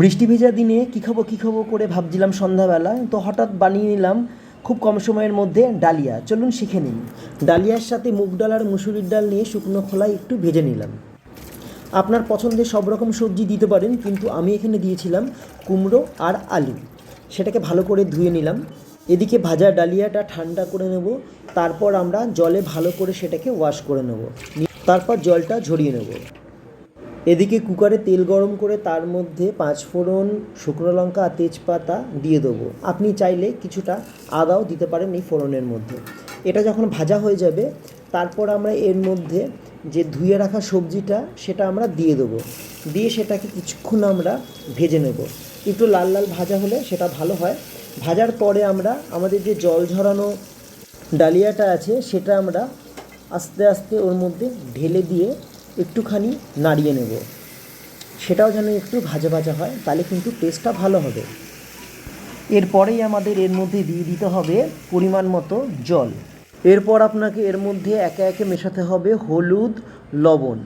বৃষ্টি ভেজা দিনে কী খাব কী খাব করে ভাবছিলাম সন্ধ্যাবেলা, তো হঠাৎ বানিয়ে নিলাম খুব কম সময়ের মধ্যে ডালিয়া। চলুন শিখে নিন ডালিয়ার সাথে মুগ ডাল আর মুসুরির ডাল নিয়ে শুকনো খোলায় একটু ভেজে নিলাম। আপনার পছন্দের সব রকম সবজি দিতে পারেন, কিন্তু আমি এখানে দিয়েছিলাম কুমড়ো আর আলু। সেটাকে ভালো করে ধুয়ে নিলাম। এদিকে ভাজা ডালিয়াটা ঠান্ডা করে নেব, তারপর আমরা জলে ভালো করে সেটাকে ওয়াশ করে নেব। তারপর জলটা ঝরিয়ে নেব। এদিকে কুকারে তেল গরম করে তার মধ্যে পাঁচ ফোড়ন শুকনো লঙ্কা আর তেজপাতা দিয়ে দেবো। আপনি চাইলে কিছুটা আদাও দিতে পারেন এই ফোড়নের মধ্যে। এটা যখন ভাজা হয়ে যাবে, তারপর আমরা এর মধ্যে যে ধুয়ে রাখা সবজিটা, সেটা আমরা দিয়ে দেবো। দিয়ে সেটাকে কিছুক্ষণ আমরা ভেজে নেব। একটু লাল লাল ভাজা হলে সেটা ভালো হয়। ভাজার পরে আমরা, আমাদের যে জল ঝরানো ডালিয়াটা আছে, সেটা আমরা আস্তে আস্তে ওর মধ্যে ঢেলে দিয়ে একটুখানি নাড়িয়ে নেব। সেটাও যেন একটু ভাজা ভাজা হয়, তাহলে কিন্তু টেস্টটা ভালো হবে। এরপরেই আমাদের এর মধ্যে দিয়ে দিতে হবে পরিমাণ মতো জল। এরপর আপনাকে এর মধ্যে একে একে মেশাতে হবে হলুদ, লবণ।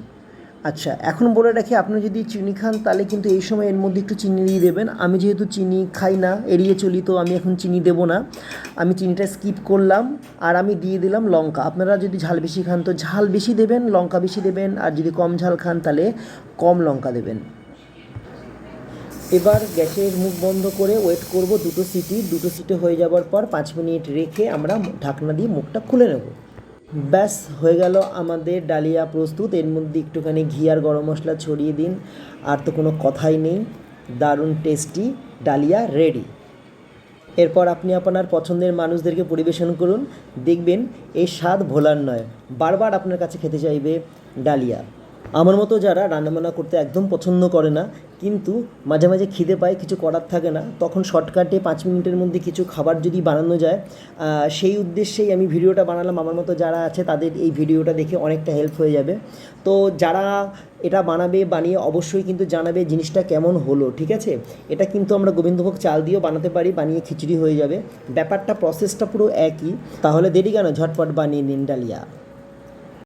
আচ্ছা এখন বলে রাখি, আপনি যদি চিনি খান, তাহলে কিন্তু এই সময় এর মধ্যে একটু চিনি দিয়ে দেবেন। আমি যেহেতু চিনি খাই না, এড়িয়ে চলি, তো আমি এখন চিনি দেব না। আমি চিনিটা স্কিপ করলাম, আর আমি দিয়ে দিলাম লঙ্কা। আপনারা যদি ঝাল বেশি খান, তো ঝাল বেশি দেবেন, লঙ্কা বেশি দেবেন, আর যদি কম ঝাল খান, তাহলে কম লঙ্কা দেবেন। এবার গ্যাসের মুখ বন্ধ করে ওয়েট করব দুটো সিটি। দুটো সিটি হয়ে যাওয়ার পর পাঁচ মিনিট রেখে আমরা ঢাকনা দিয়ে মুখটা খুলে নেব। ব্যাস, হয়ে গেল আমাদের ডালিয়া প্রস্তুত। এর মধ্যে একটুখানি ঘি আর গরম মশলা ছড়িয়ে দিন। আর তো কোনো কথাই নেই। দারুণ টেস্টি ডালিয়া রেডি এরপর আপনি আপনার পছন্দের মানুষদেরকে পরিবেশন করুন। দেখবেন এই স্বাদ ভোলার নয়। বারবার আপনার কাছে খেতে চাইবে ডালিয়া। আমার মতো যারা রান্নাবান্না করতে একদম পছন্দ করে না কিন্তু মাঝে মাঝে খিদে পায়, কিছু করার থাকে না। তখন শর্টকাটে পাঁচ মিনিটের মধ্যে কিছু খাবার যদি বানানো যায় সেই উদ্দেশ্যেই আমি ভিডিওটা বানালাম। আমার মতো যারা আছে, তাদের এই ভিডিওটা দেখে অনেকটা হেল্প হয়ে যাবে। তো যারা এটা বানাবে, বানিয়ে অবশ্যই কিন্তু জানাবে জিনিসটা কেমন হলো, ঠিক আছে? এটা কিন্তু আমরা গোবিন্দভোগ চাল দিয়েও বানাতে পারি, বানিয়ে খিচুড়ি হয়ে যাবে। ব্যাপারটা প্রসেসটা পুরো একই। তাহলে দেরি কেন? ঝটপট বানিয়ে নিন ডালিয়া।